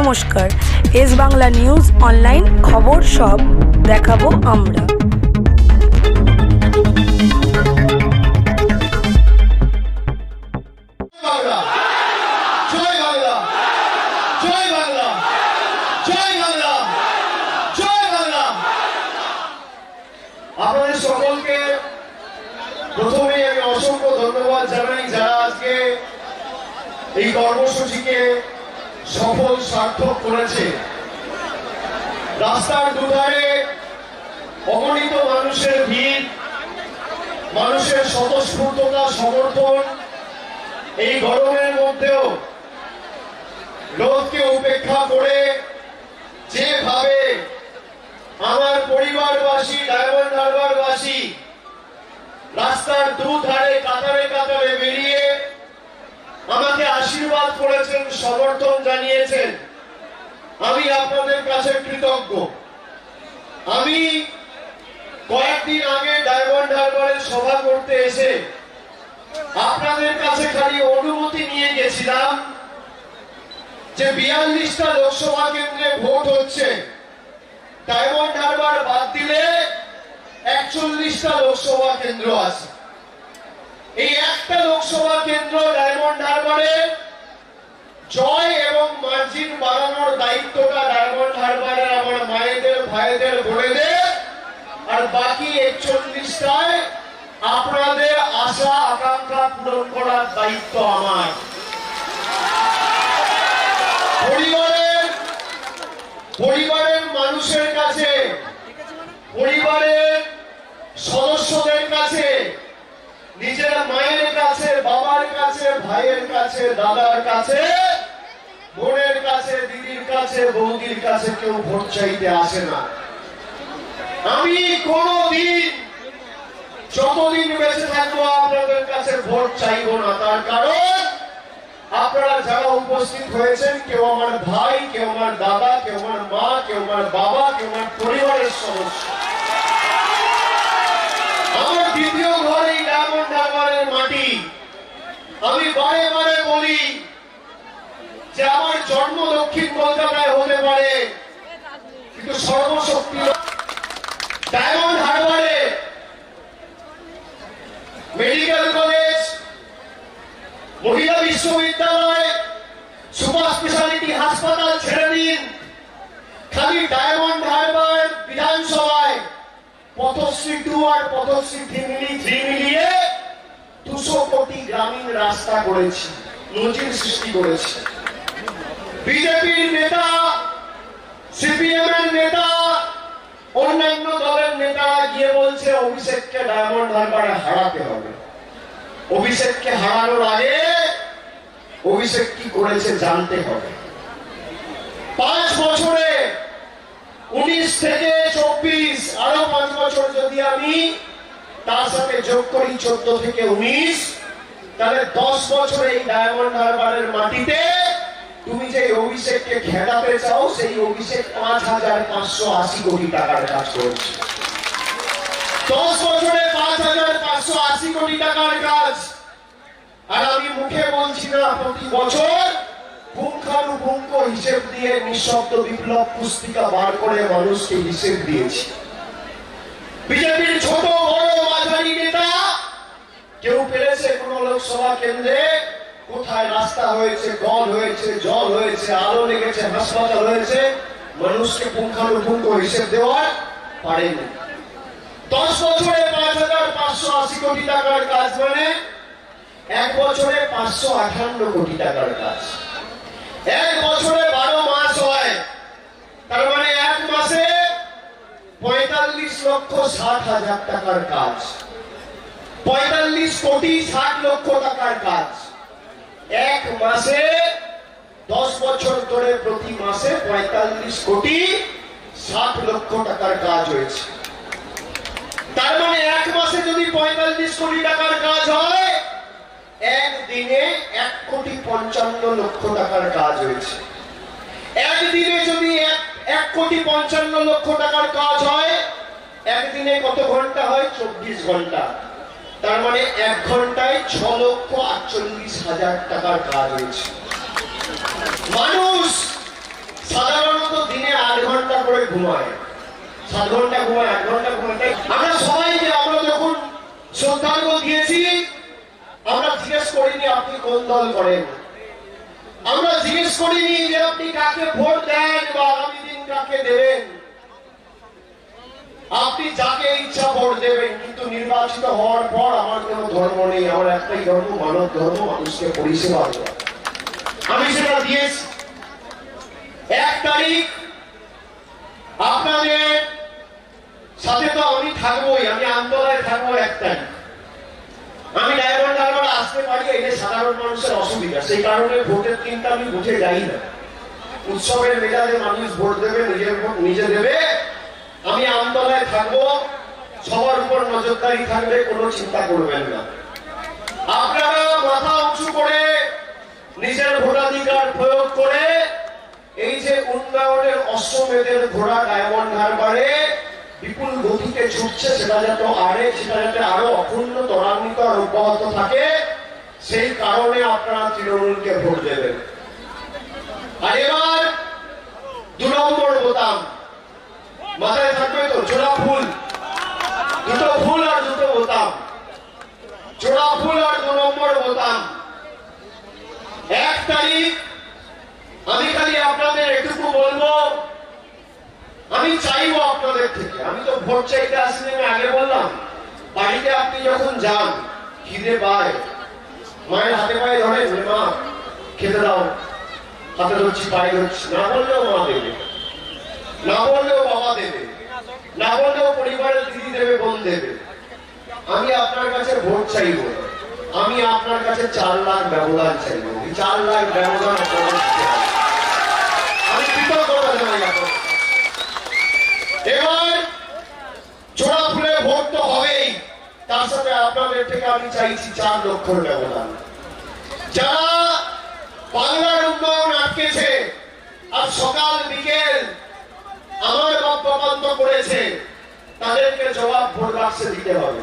নমস্কার। S Bangla news online খবর সব দেখাবো আমরা। এই কর্মসূচিকে সফল সার্থক করেছে। রাস্তার দুধারে অগণিত মানুষের ভিড়, মানুষের স্বতঃস্ফূর্ততা, সমর্থন, এই গরমের মধ্যেও লোককে উপেক্ষা করে যেভাবে আমার পরিবারবাসী, ডায়মন্ড হারবারবাসী রাস্তার দুধারে আশীর্বাদ করেছেন, সমর্থন জানিয়েছেন। আমি আপনাদের কাছে কৃতজ্ঞ। আমি কয়েকদিন আগে ডায়মন্ড হারবারের সভা করতে এসে আপনাদের কাছে খালি অনুমতি নিয়ে গেছিলাম যে বিয়াল্লিশটা লোকসভা কেন্দ্রে ভোট হচ্ছে। ডায়মন্ড হারবার বাদ দিলে একচল্লিশটা লোকসভা কেন্দ্র আছে। এই একটা লোকসভা কেন্দ্র ডায়মন্ড হারবারে জয় এবং মার্জিন বাড়ানোর দায়িত্বটা ডায়মন্ড হারবারের আমার মায়েদের, ভাইদের বোনেদের আর বাকি একচল্লিশটায় আপনাদের আশা, আকাঙ্ক্ষা পূরণ করার দায়িত্ব আমার। পরিবারের পরিবারের মানুষের কাছে, পরিবারের সদস্যদের কাছে, নিজের মায়ের কাছে, বাবার কাছে, ভাইয়ের কাছে, দাদার কাছে বোনের কাছে, দিদির কাছে, বৌদির কাছে কেউ ভোট চাইতে আসে না। আমি কোনদিন, যতদিন বেঁচে থাকব, আপনাদের কাছে ভোট চাইব না। তার কারণ, আপনারা যারা উপস্থিত হয়েছেন, কেউ আমার ভাই, কেউ আমার দাদা, কেউ আমার মা, কেউ আমার বাবা, কেউ আমার পরিবারের সদস্য। আমার দ্বিতীয় ঘর এই ডায়মন্ড মাটি। আমি বারে বারে বলি যে আমার জন্ম দক্ষিণ কলকাতায় হতে পারে, কিন্তু সর্বশক্তি ডায়মন্ড হারবারে। মেডিকেল কলেজ, মহিলা বিশ্ববিদ্যালয়, সুপার স্পেশালিটি হাসপাতাল ছেড়ে দিন। খালি ডায়মন্ড হারবার বিধানসভায় পথশ্রী টু আর পথশ্রী থ্রি মিলি থ্রি মিলিয়ে দুশো কোটি গ্রামীণ রাস্তা করেছি, নজির সৃষ্টি করেছি। বিজেপির নেতা সিপিএম এর নেতা, অন্যান্য দলের নেতা গিয়ে বলছে, অভিষেককে ডায়মন্ড হারবারে হারাতে হবে। অভিষেককে হারানোর আগে অভিষেক কি করেছে জানতে হবে। পাঁচ বছরে, উনিশ থেকে চব্বিশ, আরও পাঁচ বছর যদি আমি তার সাথে যোগ করি চোদ্দ থেকে উনিশ, তাহলে দশ বছর এই ডায়মন্ড হারবারের মাটিতে তুমি যে অভিষেককে খেলাতে চাও, সেই অভিষেক পাঁচ হাজার পাঁচশো আশি কোটি টাকার কাজ করেছে। দশ বছরে পাঁচ হাজার পাঁচশো আশি কোটি টাকার কাজ। আর আমি মুখে বলছি না, প্রতি বছর পুঙ্খানুপুঙ্খ হিসেব দিয়ে নিঃশব্দ বিপ্লব পুস্তিকা বার করে মানুষকে হিসেব দিয়েছি। বিজেপির ছোট বড় মাঝারি নেতা, কেউ পেরেছে কোন লোকসভা কেন্দ্রে কোথায় রাস্তা হয়েছে গল হয়েছে, জল হয়েছে, আলো লেগেছে, হাসপাতাল হয়েছে, মানুষকে পুঙ্খানুপুঙ্খ হিসেব দেওয়ার পারেনি। দশ বছরে পাঁচ হাজার পাঁচশো আশি কোটি টাকার কাজ মানে এক বছরে পাঁচশো আঠান্ন কোটি টাকার কাজ। এক বছরে বারো মাস হয়, তার মানে এক মাসে পঁয়তাল্লিশ লক্ষ ষাট হাজার টাকার কাজ। পঁয়তাল্লিশ কোটি ষাট লক্ষ টাকার কাজ। এক মাসে দশ বছর ধরে প্রতি মাসে পঁয়তাল্লিশ কোটি ষাট লক্ষ টাকার কাজ হয়েছে। তার মানে এক মাসে যদি পঁয়তাল্লিশ কোটি টাকার কাজ হয়, একদিনে এক কোটি পঞ্চান্ন লক্ষ টাকার কাজ হয়েছে। একদিনে যদি এক কোটি পঞ্চান্ন লক্ষ টাকার কাজ হয়, একদিনে কত ঘণ্টা হয়? চব্বিশ ঘণ্টা। তার মানে এক ঘন্টায় ছ লক্ষ আটচল্লিশ হাজার টাকার কাজ হয়েছে। মানুষ সাধারণত দিনে আট ঘণ্টা করে ঘুমায়। সাত ঘণ্টা ঘুমায়, আট ঘণ্টা ঘুমায়। আমরা সবাইকে আমরা যখন শ্রদ্ধার্ঘ দিয়েছি, আমরা জিজ্ঞেস করিনি আপনি কোন দল করেন। আমরা জিজ্ঞেস করিনি যে আপনি কাকে ভোট দেন বা আগামী দিন কাকে দেবেন। আপনি যাকে ইচ্ছা ভোট দেবেন, কিন্তু নির্বাচিত হওয়ার পর আমার কোনো ধর্ম নেই, আমার একটাই ধর্ম, মানব ধর্ম, মানুষকে পরিষেবা আমি সেটা দিয়েছি। এক তারিখ আপনাদের সাথে তো আমি থাকবোই, আমি আন্দোলনে থাকব এক তারিখ। আমি ডায়মন্ড হারবার আসতে পারি এটা সাধারণ মানুষের অসুবিধা, সেই কারণে ভোটের দিনটা আমি বুঝে যাই না। উৎসবের মেজাজে মানুষ ভোট দেবে, নিজের ভোট নিজে দেবে। আমি আন্দোলনে থাকব, সবার উপর নজরদারি থাকবে, কোনো চিন্তা করবেন না। আপনারা মাথা উঁচু করে, নিজের ভোটাধিকার প্রয়োগ করে, এই যে উন্নয়নের অশ্বমেধের ঘোড়া ডায়মন্ড হারবারে বিপুল গতিতে ছুটছে, সেটা যাতে আরে, সেটা যাতে আরও অপূর্ণ ত্বরান্বিত আর অব্যাহত থাকে, সেই কারণে আপনারা তৃণমূলকে ভোট দেবেন। আর এবার দু নম্বর বোতাম। মাথায় থাকবে তো জোড়া ফুল। দুটো ফুল আর দুটো বোতাম। জোড়া ফুল আর দু নম্বর বোতাম। এক তারিখ, আমি খালি আপনাদের এটুকু বলব, আমি চাইব আপনাদের থেকে। আমি তো ভোট চাইতে আসিনি, আমি আগে বললাম, বাড়িতে আপনি যখন যান, খিদে পায়। মায়ের হাতে পায়ে ধরে, মা, খেতে দাও, হাতে ধরছি, পায়ে ধরছি। না বললেও মা দেবে। না বললেও বাবা দেবে। না বললেও পরিবারের দিদি দেবে, বোন দেবে। আমি আপনার কাছে ভোট চাইব আমি আপনার কাছে চার লাখ ব্যবধান চাইব। চার লাখ ব্যবধান আমি আপনাদের থেকে আমি চাইছি চার লক্ষর ব্যবধান। যারা বাংলার উন্নয়ন আটকেছে, আর সকাল বিকেল আমার বাপ বাবান্ত করেছে, তাদেরকে জবাব ভোট বাক্সে দিতে হবে।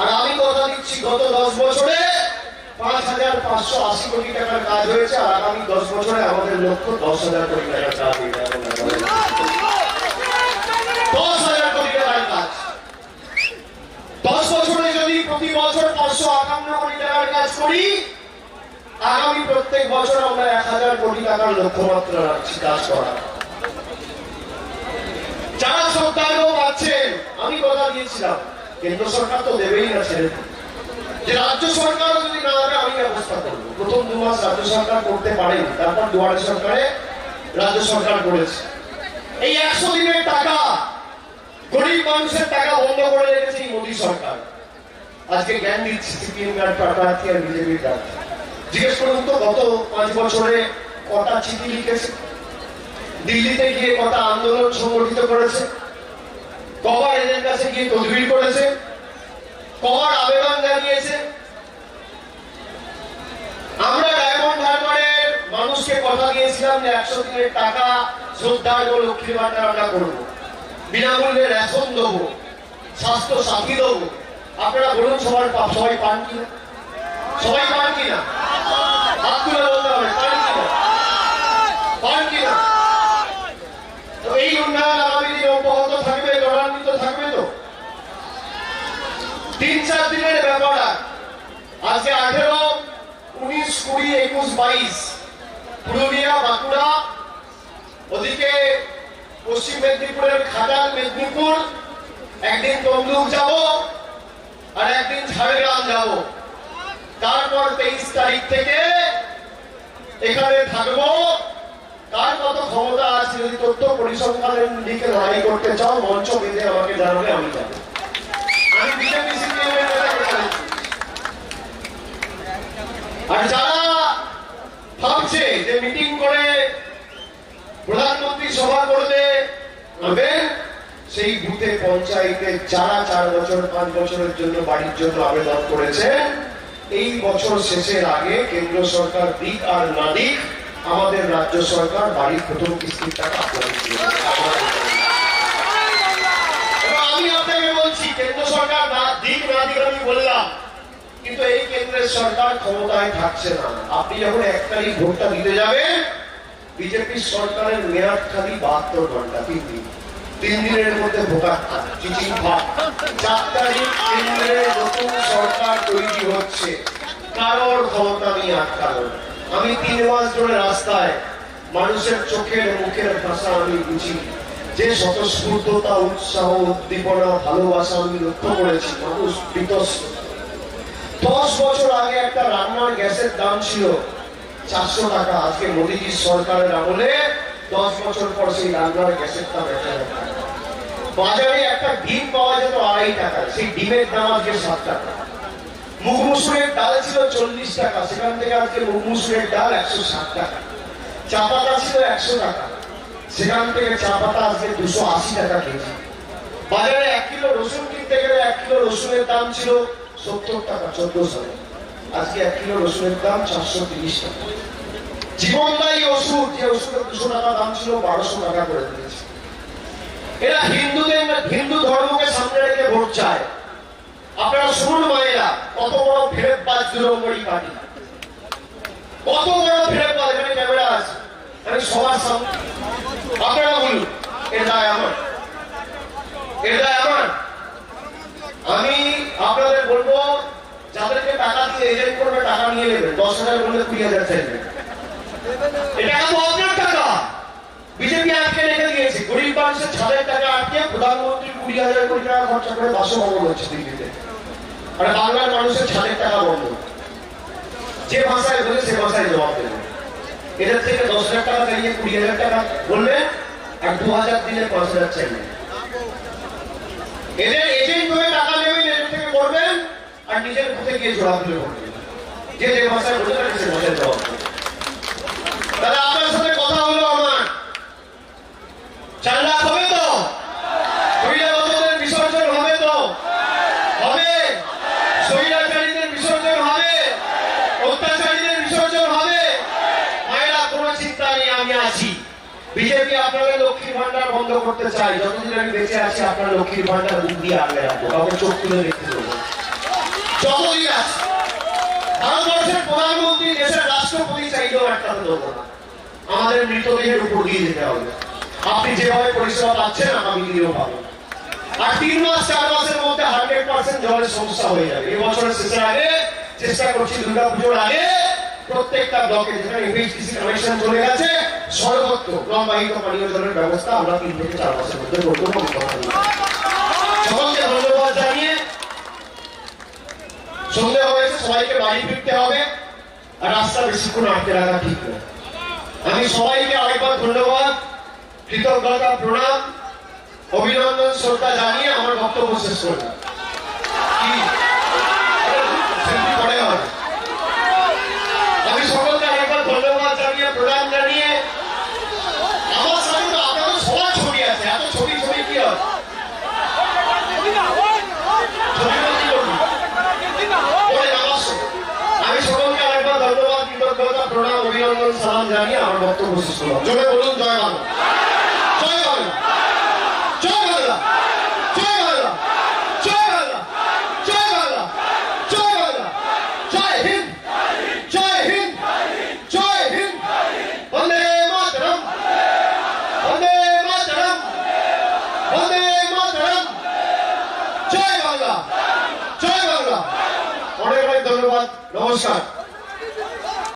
আর আমি কথা দিচ্ছি, গত দশ বছরে পাঁচ হাজার পাঁচশো আশি কোটি টাকার কাজ হয়েছে, আর আগামী দশ বছরে আমাদের লক্ষ্য দশ হাজার কোটি টাকার কাজ দশ হাজার কোটি টাকার কাজ। দশ বছরে যদি প্রতি বছর পাঁচশো আটান্ন কোটি টাকার কাজ করি, আগামী প্রত্যেক বছর আমরা এক হাজার কোটি টাকার লক্ষ্যমাত্রা রাখছি, কাজ করা যারা সরকারও পাচ্ছেন আমি কথা দিয়েছিলাম। কেন্দ্র সরকার তো দেবেই না ছেড়ে যে রাজ্য সরকারও যদি না দেবে আমি ব্যবস্থা করব। প্রথম দু মাস রাজ্য সরকার করতে পারেনি। তারপর দুয়ারে সরকারে রাজ্য সরকার করেছে। এই একশো দিনের টাকা, গরিব মানুষের টাকা বন্ধ করে রেখেছে এই মোদী সরকার। আজকে জ্ঞান দিচ্ছে, সিপিএম গার্ড প্রার্থী আর বিজেপি প্রার্থী জিজ্ঞেস করুন তো, গত পাঁচ বছরে কটা চিঠি লিখেছে? দিল্লিতে গিয়ে কটা আন্দোলন সংগঠিত করেছে। কবার এদের কাছে গিয়ে তদবির করেছে। কবার আবেদন জানিয়েছে। আমরা ডায়মন্ড হারবারের মানুষকে কথা দিয়েছিলাম যে একশো দিনের টাকা শ্রদ্ধার ও লক্ষ্মী ভান্ডার আমরা করব। বিনামূল্যে রেশন দেবো, স্বাস্থ্য সাথী দেবো। আপনারা বলুন সবার সবাই পান কিনা? সবাই পান কিনা বলতে হবে পান কিনা পান কিনা তো এই উন্নয়ন আগামী দিনে অব্যাহত থাকবে ত্বরান্বিত থাকবে তো তিন চার দিনের ব্যাপার আর। আজকে আঠেরো উনিশ কুড়ি একুশ বাইশ পুরুলিয়া বাঁকুড়া ওদিকে পশ্চিম মেদিনীপুরের খাটাল মেদিনীপুর। একদিন তমলুক যাব আর একদিন ঝাড়গ্রাম যাব। তারপর তেইশ তারিখ থেকে এখানে থাকব। কার কত ক্ষমতা আছে যদি তথ্য পরিসংখ্যানের দিকে লড়াই করতে চাও, মঞ্চ বেঁধে আমাকে জানাবে, আমি যাব। আর যারা ভাবছে যে মিটিং করে প্রধানমন্ত্রী সভা করবে হবে সেই বুথে পঞ্চায়েতে যারা চার বছর, পাঁচ বছরের জন্য বাড়ির জন্য আবেদন করেছেন এই বছর শেষের আগে কেন্দ্র সরকার দিক আর না দিক, আমাদের রাজ্য সরকার বাড়ির প্রথম কিস্তির টাকা আমি আপনাকে বলছি, কেন্দ্র সরকার না দিক না দিক আমি বললাম, কিন্তু এই কেন্দ্রের সরকার ক্ষমতায় থাকছে না। আপনি যখন এক তারিখ ভোটটা দিতে যাবেন বিজেপির সরকারের মেয়াদ খালি বাহাত্তর ঘণ্টা, তিন দিন। তিন দিনের মধ্যে নতুন সরকার তৈরি হচ্ছে। কারোর ক্ষমতা নিয়ে আটকানো আমি তিন মাস ধরে রাস্তায় মানুষের চোখের মুখের ভাষা আমি বুঝি। যে স্বতঃস্ফূর্ততা, উৎসাহ, উদ্দীপনা, ভালোবাসা আমি লক্ষ্য করেছি, মানুষ বিতস্ত। দশ বছর আগে একটা রান্নার গ্যাসের দাম ছিল চারশো টাকা আজকে মোদীজির সরকারের আমলে দশ বছর পর সেই রান্নার গ্যাসের দাম এক টাকা বাজারে একটা ডিম পাওয়া যেত আড়াই টাকা, সেই ডিমের দাম আজকে সাত টাকা। ডাল ছিল চল্লিশ টাকা, সেখান থেকে আজকে ডাল একশো ষাট টাকা। চা পাতা ছিল একশো টাকা, সেখান থেকে চা পাতা আজকে দুশো আশি টাকা কেজি। বাজারে এক কিলো রসুন কিনতে গেলে এক কিলো রসুনের দাম ছিল সত্তর টাকা, চোদ্দ সালে আজকে এক কিলো রসুনের দাম চারশো তিরিশ টাকা। জীবনদায়ী ওষুধ, যে ওষুধের দুশো টাকা দাম ছিল বারোশো টাকা করে দিয়েছে। এরা হিন্দুদের হিন্দু ধর্মকে সামনে রেখে ভোট চায়। আপনারা শুনুন কত বড় ফেরত দুরঙ্গড়ি পার্টি। কত বড় ফেরত বাজ এখানে ক্যামেরা আছে। সবার সামনে। আপনারা বলুন এর দায় আমার। এর দায় আমার। আমি টাকা দিয়ে এজেন্ট করবে, টাকা নিয়ে নেবেন দশ হাজার বললে কুড়ি হাজার চাইবেন এটা তো আপনার টাকা। বিজেপি আটকে রেখে দিয়েছে। গরিব মানুষের ছাদের টাকা আটকে প্রধানমন্ত্রী কুড়ি হাজার কোটি টাকা খরচা করে বাসভবন হচ্ছে দিল্লিতে। আর বাংলার মানুষের ছাদের টাকা বন্ধ। যে ভাষায় বলে সে ভাষায় জবাব দেবে। এদের থেকে দশ হাজার টাকা চাইলে কুড়ি হাজার টাকা বলবে আর দু হাজার দিলে পাঁচ হাজার চাইবে। এদের এজেন্ট হয়ে টাকা নেবেন থেকে করবেন আর নিজের গিয়ে যে যে ভাষায় সে আপনার বিসর্জন চিন্তা আমি বিজেপি আপনাদের লক্ষ্মীর ভান্ডার বন্ধ করতে চাই যতদিন আমি বেঁচে আছি, আপনার লক্ষ্মীর ভান্ডার দিয়ে আগলে রাখব। চোখ তুলে দেখতে আমাদের মৃতদেহের উপর দিয়ে যেতে হবে। আপনি যেভাবে পরিষেবা পাচ্ছেন আর তিন মাস, চার মাসের মধ্যে হান্ড্রেড পার্সেন্ট জলের সমস্যা হয়ে যাবে। শেষের আগে চেষ্টা করছি দুর্গা পুজোর আগে প্রত্যেকটা ব্লকে যেখানে সর্বত্র পানীয় জলের ব্যবস্থা আমরা তিন থেকে চার মাসের মধ্যে করব ধন্যবাদ জানিয়ে সন্ধে হয়েছে, সবাইকে বাড়ি ফিরতে হবে। আর রাস্তা বেশিক্ষণ আটকে রাখা ঠিক নয় আমি সবাইকে আরেকবার ধন্যবাদ, কৃতজ্ঞতা, প্রণাম, অভিনন্দন, শ্রদ্ধা জানিয়ে আমার বক্তব্য শেষ করব কি? সেটি পরে হবে। আমি সকলকে আরেকবার ধন্যবাদ জানিয়ে প্রণাম জানিয়ে আমার সাথে তো আপনাদের সবার ছবি আছে এত ছবি ছবি কি হয় ছবিটা কি করবি? পরে নামাজ পড়ো। আমি সকলকে আরেকবার ধন্যবাদ কৃতজ্ঞতা প্রণাম অভিনন্দন সালাম জানিয়ে আমার বক্তব্য শেষ করলাম। জোরে বলুন জয় বাংলা